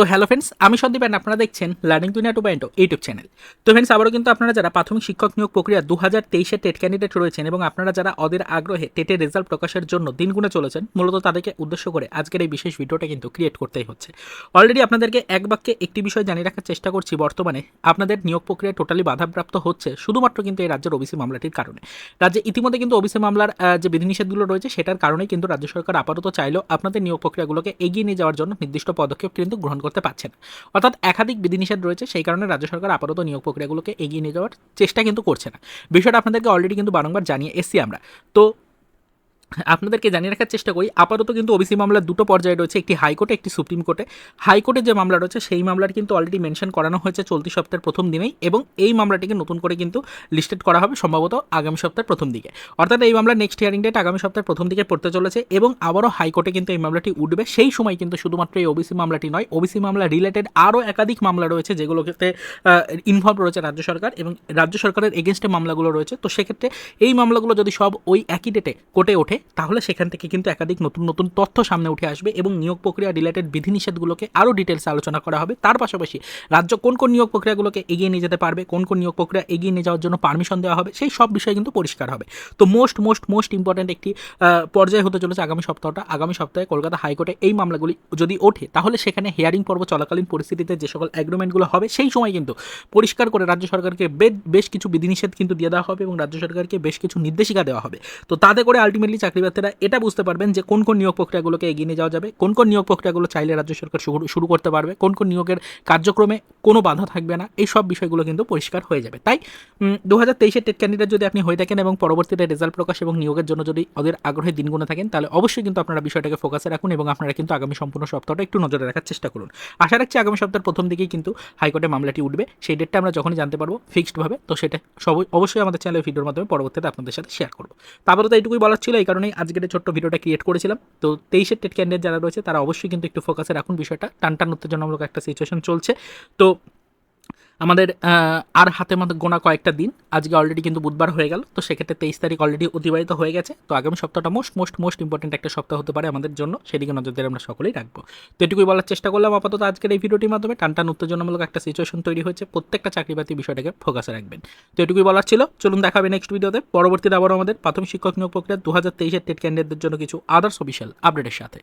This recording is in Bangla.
তো হ্যালো ফ্রেন্ডস আমি সন্দীপ and আপনারা দেখছেন learning Duniya two point YouTube channel তো ফ্রেন্ডস আবারও কিন্তু আপনারা যারা প্রাথমিক শিক্ষক নিয়োগ প্রক্রিয়া দু হাজার তেইশে টেট ক্যান্ডিডেট রয়েছেন এবং আপনারা যারা অদের আগ্রহে টেটের রেজাল্ট প্রকাশের জন্য দিন গুণে চলেছেন, মূলত তাদেরকে উদ্দেশ্য করে আজকের এই বিশেষ ভিডিওটা কিন্তু ক্রিয়েট করতেই হচ্ছে। অলরেডি আপনাদেরকে এক বাক্যে একটি বিষয় জানিয়ে রাখার চেষ্টা করছি বর্তমানে, আপনাদের নিয়োগ প্রক্রিয়া টোটালি বাধাপ্রাপ্ত হচ্ছে, শুধুমাত্র কিন্তু এই রাজ্যের ওবিসি মামলাটির কারণে। রাজ্যে ইতিমধ্যে কিন্তু ওবিসি মামলার যে বিধিনিষেধগুলো রয়েছে সেটার কারণেই কিন্তু রাজ্য সরকার আপাতত চাইলেও আপনাদের নিয়োগ প্রক্রিয়াগুলোকে এগিয়ে নিয়ে যাওয়ার জন্য নির্দিষ্ট পদক্ষেপ কিন্তু গ্রহণ করতে পারছে না। অর্থাৎ একাধিক বিধিনিষেধ রয়েছে, সেই কারণে রাজ্য সরকার আপাতত নিয়োগ প্রক্রিয়াগুলোকে এগিয়ে নিয়ে যাওয়ার চেষ্টা কিন্তু করছে না। বিষয়টা আপনাদেরকে অলরেডি কিন্তু বারংবার জানিয়ে এসছি আমরা। তো আপনাদেরকে জানিয়ে রাখার চেষ্টা করি, আপাতত কিন্তু ওবিসি মামলার দুটো পর্যায়ে রয়েছে, একটি হাইকোর্টে, একটি সুপ্রিম কোর্টে। হাইকোর্টে যে মামলা রয়েছে, সেই মামলার কিন্তু অলরেডি মেনশন করানো হয়েছে চলতি সপ্তাহের প্রথম দিনেই এবং এই মামলাটিকে নতুন করে কিন্তু লিস্টেড করা হবে সম্ভবত আগামী সপ্তাহের প্রথম দিকে। অর্থাৎ এই মামলার নেক্সট হিয়ারিং ডেট আগামী সপ্তাহের প্রথম দিকে পড়তে চলেছে এবং আবারও হাইকোর্টে কিন্তু এই মামলাটি উঠবে। সেই সময় কিন্তু শুধুমাত্র এই ওবিসি মামলাটি নয় ওবিসি মামলা রিলেটেড আরও একাধিক মামলা রয়েছে যেগুলোতে ইনভলভ রয়েছে রাজ্য সরকার এবং রাজ্য সরকারের এগেনস্টে মামলাগুলো রয়েছে। তো সেক্ষেত্রে এই মামলাগুলো যদি সব ওই একই ডেটে কোর্টে ওঠে তাহলে সেখান থেকে কিন্তু একাধিক নতুন নতুন তথ্য সামনে উঠে আসবে এবং নিয়োগ প্রক্রিয়া রিলেটেড বিধিনিষেধগুলোকে আরও ডিটেলসে আলোচনা করা হবে। তার পাশাপাশি রাজ্য কোন কোন নিয়োগ প্রক্রিয়াগুলোকে এগিয়ে নিয়ে যেতে পারবে, কোন কোন নিয়োগ প্রক্রিয়া এগিয়ে নিয়ে যাওয়ার জন্য পারমিশন দেওয়া হবে, সেই সব বিষয় কিন্তু পরিষ্কার হবে। তো মোস্ট মোস্ট মোস্ট ইম্পর্ট্যান্ট একটি পর্যায়ে হতে চলেছে আগামী সপ্তাহটা। আগামী সপ্তাহে কলকাতা হাইকোর্টে এই মামলাগুলি যদি ওঠে, তাহলে সেখানে হিয়ারিং পর্ব চলাকালীন পরিস্থিতিতে যে সকল অ্যাগ্রিমেন্টগুলো হবে, সেই সময় কিন্তু পরিষ্কার করে রাজ্য সরকারকে বেশ কিছু বিধিনিষেধ কিন্তু দিয়ে দেওয়া হবে এবং রাজ্য সরকারকে বেশ কিছু নির্দেশিকা দেওয়া হবে। তো তাতে করে আলটিমেটলি চাকরিপ্রার্থীরা এটা বুঝতে পারবেন যে কোন কোন নিয়োগ প্রক্রিয়াগুলোকে এগিয়ে নিয়ে যাওয়া যাবে, কোন কোন নিয়োগ প্রক্রিয়াগুলো চাইলে রাজ্য সরকার শুরু করতে পারবে, কোন কোন নিয়োগের কার্যক্রমে কোনো বাধা থাকবে না, এই সব বিষয়গুলো কিন্তু পরিষ্কার হয়ে যাবে। তাই দু হাজার তেইশের টেট ক্যান্ডিডেট যদি আপনি হয়ে থাকেন এবং পরবর্তীতে রেজাল্ট প্রকাশ এবং নিয়োগের জন্য যদি ওদের আগ্রহের দিনগুলো থাকেন, তাহলে অবশ্যই কিন্তু আপনারা বিষয়টাকে ফোকাসে রাখুন এবং আপনারা কিন্তু আগামী সম্পূর্ণ সপ্তাহটা একটু নজরে রাখার চেষ্টা করুন। আশা রাখছি আগামী সপ্তাহের প্রথম দিকেই কিন্তু হাইকোর্টে মামলাটি উঠবে, সেই ডেটটা আমরা যখনই জানতে পারব ফিক্সডভাবে তো সেটা সব, অবশ্যই আমাদের চ্যানেলের ভিডিওর মাধ্যমে পরবর্তীতে আপনাদের সাথে শেয়ার করব। তারপরে তো এইটুকুই বলার ছিল, এই কারণেই আজকের ছোট্ট ভিডিওটা ক্রিয়েট করেছিলাম। তো তেইশের টেট ক্যান্ডিডেট যারা রয়েছে, তারা অবশ্যই কিন্তু একটু ফোকাসে রাখুন। বিষয়টা টান টান উত্তেজনামূলক একটা সিচুয়েশন চলছে। তো আমাদের আর হাতে মতো গোনা কয়েকটা দিন। আজকে অলরেডি কিন্তু বুধবার হয়ে গেল, তো সেক্ষেত্রে তেইশ তারিখ অলরেডি অতিবাহিত হয়ে গেছে। তো আগামী সপ্তাহটা মোস্ট মোস্ট মোস্ট ইম্পর্টেন্ট একটা সপ্তাহ হতে পারে আমাদের জন্য। সেদিকে নজর দিয়ে আমরা সকলেই রাখব। তো এটুকুই বলার চেষ্টা করলাম আপাতত আজকের এই ভিডিওটির মাধ্যমে। টান টান উত্তেজনামূলক একটা সিচুয়েশন তৈরি হয়েছে। প্রত্যেকটা চাকরিবাতি বিষয়টাকে ফোকাসে রাখবেন। তো এটুকুই বলার ছিল। চলুন দেখাবে নেক্সট ভিডিওতে পরবর্তীতে আবারও আমাদের প্রাথমিক শিক্ষক নিয়োগ প্রক্রিয়া দু হাজার তেইশের টেট ক্যান্ডিডেটদের জন্য কিছু আদার্স অফিসিয়াল আপডেটের সাথে।